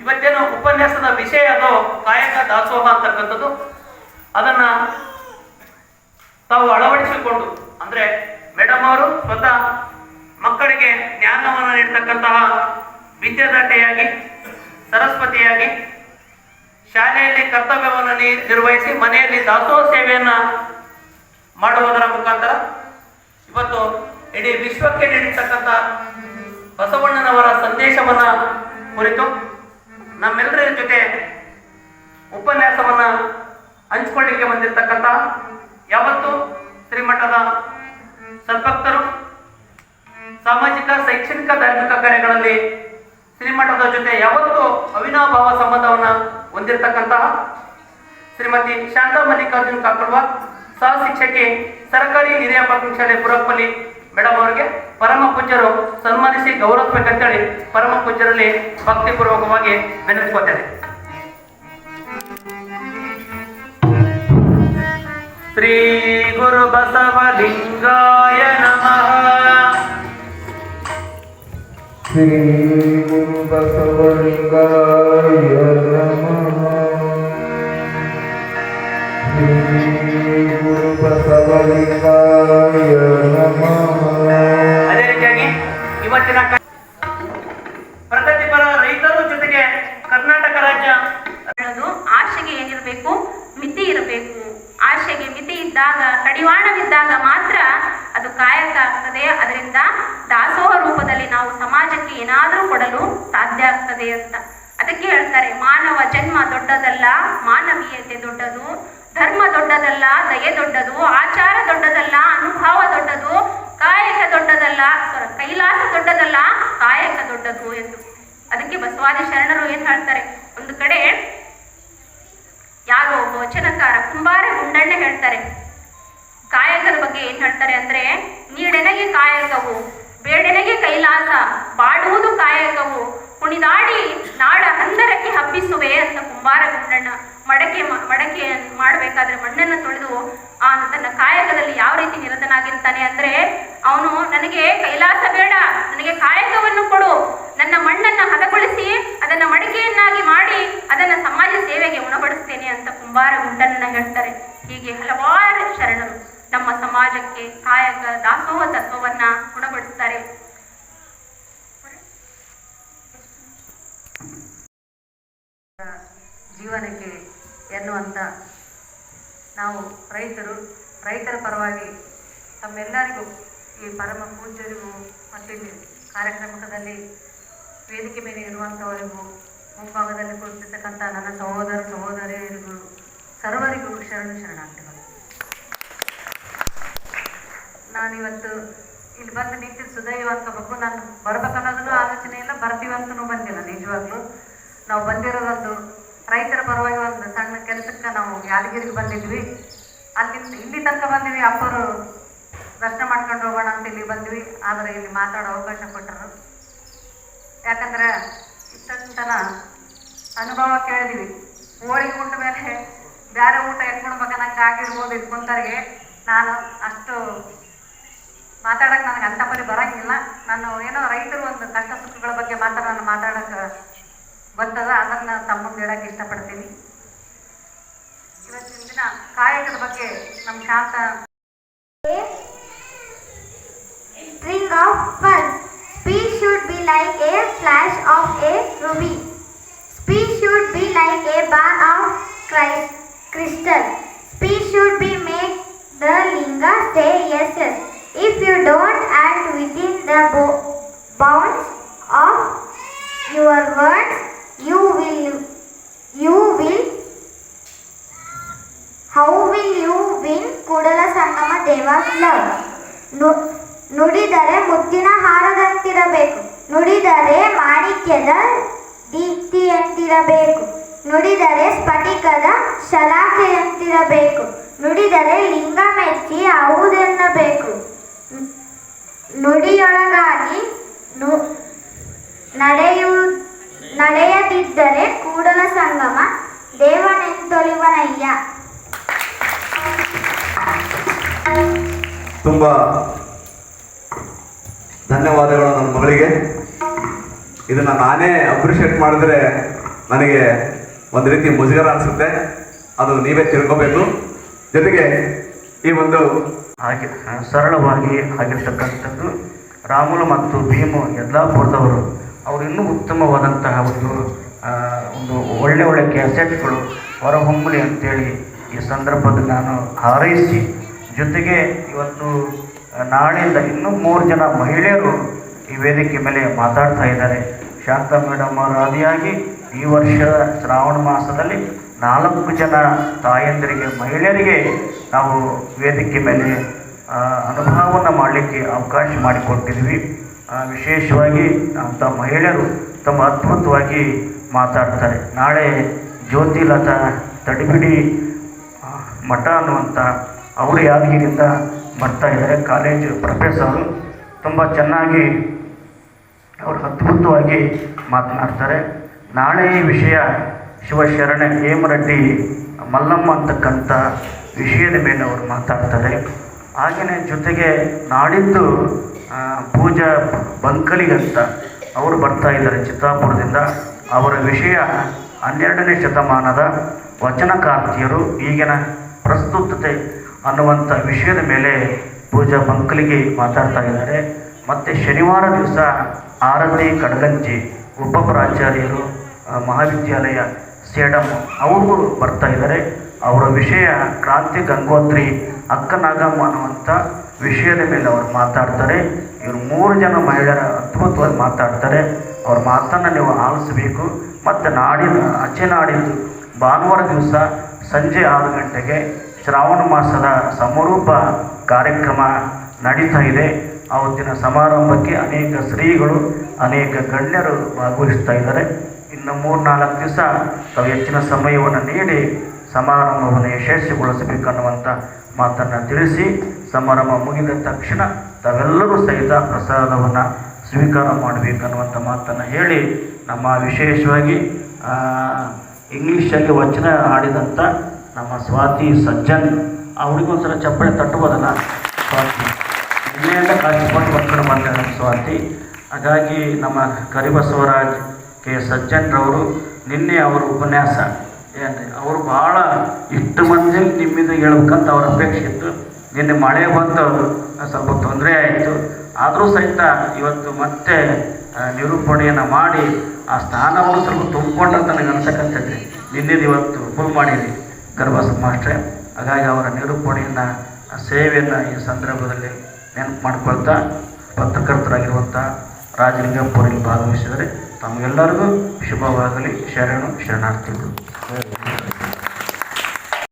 ಇವತ್ತೇನು ಉಪನ್ಯಾಸದ ವಿಷಯ ಅದು ಕಾಯಕ ದಾಸೋಹ ಅಂತಕ್ಕಂಥದ್ದು. ಅದನ್ನ ತಾವು ಅಳವಡಿಸಿಕೊಂಡು, ಅಂದ್ರೆ ಮೇಡಮ್ ಅವರು ಸ್ವತಃ ಮಕ್ಕಳಿಗೆ ಜ್ಞಾನವನ್ನು ನೀಡ್ತಕ್ಕಂತಹ ವಿದ್ಯಾದಾಟೆಯಾಗಿ ಸರಸ್ವತಿಯಾಗಿ ಶಾಲೆಯಲ್ಲಿ ಕರ್ತವ್ಯವನ್ನು ನಿರ್ವಹಿಸಿ ಮನೆಯಲ್ಲಿ ದಾಸೋಹ ಸೇವೆಯನ್ನ ಮಾಡುವುದರ ಮುಖಾಂತರ ಇವತ್ತು ಇಡೀ ವಿಶ್ವಕ್ಕೆ ನೀಡಿರ್ತಕ್ಕಂಥ ಬಸವಣ್ಣನವರ ಸಂದೇಶವನ್ನ ಕುರಿತು ನಮ್ಮೆಲ್ಲರ ಜೊತೆ ಉಪನ್ಯಾಸವನ್ನ ಹಂಚಿಕೊಳ್ಳಿಕ್ಕೆ ಬಂದಿರತಕ್ಕಂಥ ಯಾವತ್ತು ಶ್ರೀಮಠದ ಸದ್ಭಕ್ತರು ಸಾಮಾಜಿಕ, ಶೈಕ್ಷಣಿಕ, ಧಾರ್ಮಿಕ ಕಾರ್ಯಗಳಲ್ಲಿ ಶ್ರೀಮಠದ ಜೊತೆ ಯಾವತ್ತೂ ಅವಿನಾಭಾವ ಸಂಬಂಧವನ್ನ ಹೊಂದಿರತಕ್ಕಂತಹ ಶ್ರೀಮತಿ ಶಾಂತಾ ಮಲ್ಲಿಕಾರ್ಜುನ್ ಕಾಕಡ್ವ ಸಹ ಶಿಕ್ಷಕಿ ಸರ್ಕಾರಿ ಹಿರಿಯ ಪ್ರಾಥಮಿಕ ಶಾಲೆ ಪುರಪ್ಪಲ್ಲಿ ಮೇಡಮ್ ಅವರಿಗೆ ಪರಮ ಪೂಜ್ಯರು ಸನ್ಮಾನಿಸಿ ಗೌರವಿಸ್ಬೇಕಂತೇಳಿ ಪರಮ ಪೂಜ್ಯರಲ್ಲಿ ಭಕ್ತಿಪೂರ್ವಕವಾಗಿ ನೆನೆಸ್ಕೋತೇನೆ ಶ್ರೀ ಗುರು ಬಸವಲಿಂಗಾಯ ನಮಃ. ಶ್ರೀ ಗುರು ಬಸವಲಿಂಗಾಯ ಕಾಯಕ ಆಗ್ತದೆ ಅದರಿಂದ ದಾಸೋಹ ರೂಪದಲ್ಲಿ ನಾವು ಸಮಾಜಕ್ಕೆ ಏನಾದರೂ ಕೊಡಲು ಸಾಧ್ಯ ಆಗ್ತದೆ ಅಂತ. ಅದಕ್ಕೆ ಹೇಳ್ತಾರೆ, ಮಾನವ ಜನ್ಮ ದೊಡ್ಡದಲ್ಲ, ಮಾನವೀಯತೆ ದೊಡ್ಡದು, ಧರ್ಮ ದೊಡ್ಡದಲ್ಲ, ದಯೆ ದೊಡ್ಡದು, ಆಚಾರ ದೊಡ್ಡದಲ್ಲ, ಅನುಭವ ದೊಡ್ಡದು, ಕಾಯಕ ದೊಡ್ಡದಲ್ಲ ಕೈಲಾಸ ದೊಡ್ಡದಲ್ಲ, ಕಾಯಕ ದೊಡ್ಡದು ಎಂದು. ಅದಕ್ಕೆ ಬಸವಾದಿ ಶರಣರು ಏನ್ ಹೇಳ್ತಾರೆ, ಒಂದು ಕಡೆ ಯಾರೋ ವಚನಕಾರ ಕುಂಬಾರ ಗುಂಡಣ್ಣ ಹೇಳ್ತಾರೆ ಕಾಯಕದ ಬಗ್ಗೆ ಏನ್ ಹೇಳ್ತಾರೆ ಅಂದ್ರೆ, ನೀಡೆನಗೆ ಕಾಯಕವು, ಬೇಡೆನಗೆ ಕೈಲಾಸ, ಬಾಡುವುದು ಕಾಯಕವು, ಕುಣಿದಾಡಿ ನಾಡ ಹಂದರಕ್ಕೆ ಹಬ್ಬಿಸುವೆ ಅಂತ ಕುಂಬಾರ ಗುಂಡಣ್ಣ ಮಡಕೆ ಮಡಕೆ ಮಾಡಬೇಕಾದ್ರೆ ಮಣ್ಣನ್ನು ತೊಳೆದು ಆ ತನ್ನ ಕಾಯಕದಲ್ಲಿ ಯಾವ ರೀತಿ ನಿರತನಾಗಿರ್ತಾನೆ ಅಂದ್ರೆ, ಅವನು ನನಗೆ ಕೈಲಾಸ ಬೇಡ, ನನಗೆ ಕಾಯಕವನ್ನು ಕೊಡು, ನನ್ನ ಮಣ್ಣನ್ನ ಹದಗೊಳಿಸಿ, ಅದನ್ನ ಮಡಿಕೆಯನ್ನಾಗಿ ಮಾಡಿ, ಅದನ್ನ ಸಮಾಜ ಸೇವೆಗೆ ಉಣಬಡಿಸ್ತೇನೆ ಅಂತ ಕುಂಬಾರ ಗುಂಡನ್ನ ಹೇಳ್ತಾರೆ. ಹೀಗೆ ಹಲವಾರು ಶರಣರು. ನಮ್ಮ ಸಮಾಜಕ್ಕೆ ಕಾಯಕ ದಾಸೋಹ ತತ್ವವನ್ನ ಉಣಬಡಿಸ್ತಾರೆ ಜೀವನಕ್ಕೆ ಎನ್ನುವಂತ ನಾವು ರೈತರು, ರೈತರ ಪರವಾಗಿ ತಮ್ಮೆಲ್ಲರಿಗೂ ಈ ಪರಮ ಪೂಜ್ಯರಿಗೂ ಮತ್ತು ಕಾರ್ಯಕ್ರಮದಲ್ಲಿ ವೇದಿಕೆ ಮೇಲೆ ಇರುವಂಥವರಿಗೂ ಮುಂಭಾಗದಲ್ಲಿ ಕುಳಿತಿರ್ತಕ್ಕಂಥ ನನ್ನ ಸಹೋದರ, ಸಹೋದರಿಯರಿಗೂ ಸರ್ವರಿಗೂ ಶರಣ ಶರಣಾರ್ಥಿಗಳು ನಾನಿವತ್ತು ಇಲ್ಲಿ ಬಂದು ನಿಂತಿದ್ದು ಸುದೈವ ಅನ್ಕೋಬೇಕು ನಾನು ಬರ್ಬೇಕನ್ನೋದನ್ನು ಆಲೋಚನೆ ಇಲ್ಲ ಬರ್ತೀವಂತೂ ಬಂದಿಲ್ಲ ನಿಜವಾಗ್ಲೂ. ನಾವು ಬಂದಿರೋದೊಂದು ರೈತರ ಪರವಾಗಿ ಒಂದು ಸಣ್ಣ ಕೆಲಸಕ್ಕೆ ನಾವು ಯಾದಗಿರಿಗೆ ಬಂದಿದ್ವಿ. ಅಲ್ಲಿ ಇಲ್ಲಿ ತನಕ ಬಂದಿವಿ, ಅಪ್ಪರು ದರ್ಶನ ಮಾಡ್ಕೊಂಡು ಹೋಗೋಣ ಅಂತ ಇಲ್ಲಿ ಬಂದ್ವಿ. ಆದರೆ ಇಲ್ಲಿ ಮಾತಾಡೋ ಅವಕಾಶ ಕೊಟ್ಟರು. ಯಾಕಂದ್ರೆ ಇಷ್ಟಂತನ ಅನುಭವ ಕೇಳಿದ್ವಿ. ಹೋಳಿಗೆ ಊಟ ಮೇಲೆ ಬೇರೆ ಊಟ ಹೆಂಗ್ ಕೊಡ್ಬೇಕನ್ನಂಗೆ ಆಗಿರ್ಬೋದು ಇದ್ಕೊಂತರಿಗೆ ನಾನು ಅಷ್ಟು ಮಾತಾಡಕ್ ನನಗೆ ಅಂತ ಪರಿ ಬರಂಗಿಲ್ಲ ನಾನು ಏನೋ ರೈತರು ಒಂದು ಕಷ್ಟ ಸುಖಗಳ ಬಗ್ಗೆ ಮಾತ್ರ ನಾನು ಮಾತಾಡಕ್ಕೆ ಗೊತ್ತದ, ಅದನ್ನ ತಮ್ಮ ಮುಂದೆ ಹೇಳಕ್ ಇಷ್ಟಪಡ್ತೀನಿ ಇವತ್ತಿನ ದಿನ ಕಾಯಕದ ಬಗ್ಗೆ ನಮ್ಮ ಶಾಂತ string of pearls. Speech should be like a flash of a ruby. Speech should be like a bar of crystal. You don't act within the bounds of your words, you will, you will How will you win? Kudala Sangama devas love ನುಡಿದರೆ ಮುತ್ತಿನ ಹಾರದಂತಿರಬೇಕು. ನುಡಿದರೆ ಮಾಣಿಕ್ಯದ ದೀಪ್ತಿಯಂತಿರಬೇಕು. ನುಡಿದರೆ ಸ್ಫಟಿಕದ ಶಲಾಖೆಯಂತಿರಬೇಕು. ನುಡಿದರೆ ಲಿಂಗ ಮೆಚ್ಚಿ ಹೌದೆನ್ನಬೇಕು ನು- ನುಡಿಯೊಳಗಾಗಿ ನಡೆಯು, ನಡೆಯದಿದ್ದರೆ ಕೂಡಲ ಸಂಗಮ, ದೇವನೆಂತೊಲಿವನಯ್ಯ. ತುಂಬ ಧನ್ಯವಾದಗಳು ನನ್ನ ಮಗಳಿಗೆ. ಇದನ್ನು ನಾನೇ ಅಪ್ರಿಷಿಯೇಟ್ ಮಾಡಿದ್ರೆ ನನಗೆ ಒಂದು ರೀತಿ ಮುಜುಗರ ಅನಿಸುತ್ತೆ. ಅದು ನೀವೇ ತಿಳ್ಕೋಬೇಕು. ಜೊತೆಗೆ ಈ ಒಂದು ಹಾಗೆ ಸರಳವಾಗಿ ಆಗಿರ್ತಕ್ಕಂಥದ್ದು ರಾಮುಲು ಮತ್ತು ಭೀಮು ಯದ್ಲಾಪುರದವರು. ಅವರು ಇನ್ನೂ ಉತ್ತಮವಾದಂತಹ ಒಂದು ಒಂದು ಒಳ್ಳೆ ಒಳ್ಳೆ ಕ್ಯಾಸೆಟ್ಗಳು ಹೊರಹೊಮ್ಮಲಿ ಅಂತೇಳಿ ಈ ಸಂದರ್ಭದಲ್ಲಿ ನಾನು ಹಾರೈಸಿ, ಜೊತೆಗೆ ಇವತ್ತು ನಾಳೆಯಿಂದ ಇನ್ನೂ ಮೂರು ಜನ ಮಹಿಳೆಯರು ಈ ವೇದಿಕೆ ಮೇಲೆ ಮಾತಾಡ್ತಾ ಇದ್ದಾರೆ. ಶಾಂತ ಮೇಡಮ್ ಅವರಾದಿಯಾಗಿ ಈ ವರ್ಷ ಶ್ರಾವಣ ಮಾಸದಲ್ಲಿ ನಾಲ್ಕು ಜನ ತಾಯಂದಿರಿಗೆ, ಮಹಿಳೆಯರಿಗೆ ನಾವು ವೇದಿಕೆ ಮೇಲೆ ಅನುಭವವನ್ನು ಮಾಡಲಿಕ್ಕೆ ಅವಕಾಶ ಮಾಡಿಕೊಟ್ಟಿದ್ವಿ. ವಿಶೇಷವಾಗಿ ಅಂಥ ಮಹಿಳೆಯರು ತುಂಬ ಅದ್ಭುತವಾಗಿ ಮಾತಾಡ್ತಾರೆ. ನಾಳೆ ಜ್ಯೋತಿಲತಾ ತಡಿಬಿಡಿ ಮಠ ಅನ್ನುವಂಥ ಅವರು ಯಾದಗಿರಿಂದ ಬರ್ತಾ ಇದ್ದಾರೆ. ಕಾಲೇಜು ಪ್ರೊಫೆಸರು ತುಂಬ ಚೆನ್ನಾಗಿ ಅವರು ಅದ್ಭುತವಾಗಿ ಮಾತನಾಡ್ತಾರೆ. ನಾಳೆ ಈ ವಿಷಯ ಶಿವಶರಣ ಹೇಮರೆಡ್ಡಿ ಮಲ್ಲಮ್ಮ ಅಂತಕ್ಕಂಥ ವಿಷಯದ ಮೇಲೆ ಅವರು ಮಾತಾಡ್ತಾರೆ. ಹಾಗೆಯೇ ಜೊತೆಗೆ ನಾಡಿದ್ದು ಪೂಜಾ ಬಂಕಲಿಗಂತ ಅವರು ಬರ್ತಾ ಇದ್ದಾರೆ ಚಿತ್ತಾಪುರದಿಂದ. ಅವರ ವಿಷಯ ಹನ್ನೆರಡನೇ ಶತಮಾನದ ವಚನಕಾರ್ತಿಯರು. ಈಗಿನ ಪ್ರಸ್ತುತತೆ ಅನ್ನುವಂಥ ವಿಷಯದ ಮೇಲೆ ಪೂಜಾ ಬಂಕಲಿಗೆ ಮಾತಾಡ್ತಾ ಇದ್ದಾರೆ. ಮತ್ತು ಶನಿವಾರ ದಿವಸ ಆರತಿ ಕಡಗಂಜಿ, ಉಪಪ್ರಾಚಾರ್ಯರು ಮಹಾವಿದ್ಯಾಲಯ ಸೇಡಮ್ ಅವರು ಬರ್ತಾ ಇದ್ದಾರೆ. ಅವರ ವಿಷಯ ಕ್ರಾಂತಿ ಗಂಗೋತ್ರಿ ಅಕ್ಕನಾಗಮ್ಮ ಅನ್ನುವಂಥ ವಿಷಯದ ಮೇಲೆ ಅವರು ಮಾತಾಡ್ತಾರೆ. ಇವರು ಮೂರು ಜನ ಮಹಿಳೆಯರ ಅದ್ಭುತವಾಗಿ ಮಾತಾಡ್ತಾರೆ. ಅವ್ರ ಮಾತನ್ನು ನೀವು ಆಲಿಸಬೇಕು. ಮತ್ತು ನಾಡಿನ, ಆಚೆ ನಾಡಿದ್ದು ಭಾನುವಾರ ದಿವಸ ಸಂಜೆ ಆರು ಗಂಟೆಗೆ ಶ್ರಾವಣ ಮಾಸದ ಸಮರೂಪ ಕಾರ್ಯಕ್ರಮ ನಡೀತಾ ಇದೆ. ಆವತ್ತಿನ ಸಮಾರಂಭಕ್ಕೆ ಅನೇಕ ಶ್ರೀಗಳು, ಅನೇಕ ಗಣ್ಯರು ಭಾಗವಹಿಸ್ತಾ ಇದ್ದಾರೆ. ಮೂರು ನಾಲ್ಕು ದಿವಸ ತಾವು ಹೆಚ್ಚಿನ ಸಮಯವನ್ನು ನೀಡಿ ಸಮಾರಂಭವನ್ನು ಯಶಸ್ವಿಗೊಳಿಸಬೇಕನ್ನುವಂಥ ಮಾತನ್ನು ತಿಳಿಸಿ ಸಮಾರಂಭ ಮುಗಿದ ತಕ್ಷಣ ತಾವೆಲ್ಲರೂ ಸಹಿತ ಪ್ರಸಾದವನ್ನು ಸ್ವೀಕಾರ ಮಾಡಬೇಕನ್ನುವಂಥ ಮಾತನ್ನು ಹೇಳಿ ನಮ್ಮ ವಿಶೇಷವಾಗಿ ಇಂಗ್ಲೀಷಲ್ಲಿ ವಚನ ಆಡಿದಂಥ ನಮ್ಮ ಸ್ವಾತಿ ಸಜ್ಜನ್ ಅವರಿಗೊಂದ್ಸಲ ಚಪ್ಪಳೆ ತಟ್ಟುವುದಲ್ಲ ಸ್ವಾತಿ. ನಿನ್ನೆಯಿಂದ ಕಾಶಿಪಟ್ಟು ಬರ್ಕೊಂಡು ಬಂದ ಸ್ವಾತಿ. ಹಾಗಾಗಿ ನಮ್ಮ ಕರಿಬಸವರಾಜ್ ಕೆ ಸಜ್ಜನ್ರವರು ನಿನ್ನೆ ಅವರ ಉಪನ್ಯಾಸ. ಏನು ಅವರು ಭಾಳ ಇಷ್ಟು ಮಂದಿ ನಿಮ್ಮಿಂದ ಹೇಳ್ಬೇಕಂತ ಅವ್ರ ಅಪೇಕ್ಷೆ ಇತ್ತು. ನಿನ್ನೆ ಮಳೆ ಬಂದು ಸ್ವಲ್ಪ ತೊಂದರೆ ಆಯಿತು. ಆದರೂ ಸಹಿತ ಇವತ್ತು ಮತ್ತೆ ನಿರೂಪಣೆಯನ್ನು ಮಾಡಿ ಆ ಸ್ಥಾನವನ್ನು ಸ್ವಲ್ಪ ತುಂಬಿಕೊಂಡಂತ ನನಗೆ ಅನ್ಸಕ್ಕಂತೈತೆ ನಿನ್ನೆದು ಇವತ್ತು ಫುಲ್ ಮಾಡಿರಿ. ಗರ್ಭಸ ಮಾಸ್ಟ್ರೆ, ಹಾಗಾಗಿ ಅವರ ನಿರೂಪಣೆಯನ್ನು ಸೇವೆಯನ್ನು ಈ ಸಂದರ್ಭದಲ್ಲಿ ನೆನಪು ಮಾಡ್ಕೊಳ್ತಾ ಪತ್ರಕರ್ತರಾಗಿರುವಂಥ ರಾಜಲಿಂಗಪುರಲ್ಲಿ ಭಾಗವಹಿಸಿದರೆ ತಮಗೆಲ್ಲರಿಗೂ ಶುಭವಾಗಲಿ. ಶರಣು ಶರಣಾರ್ಥಿಗಳು.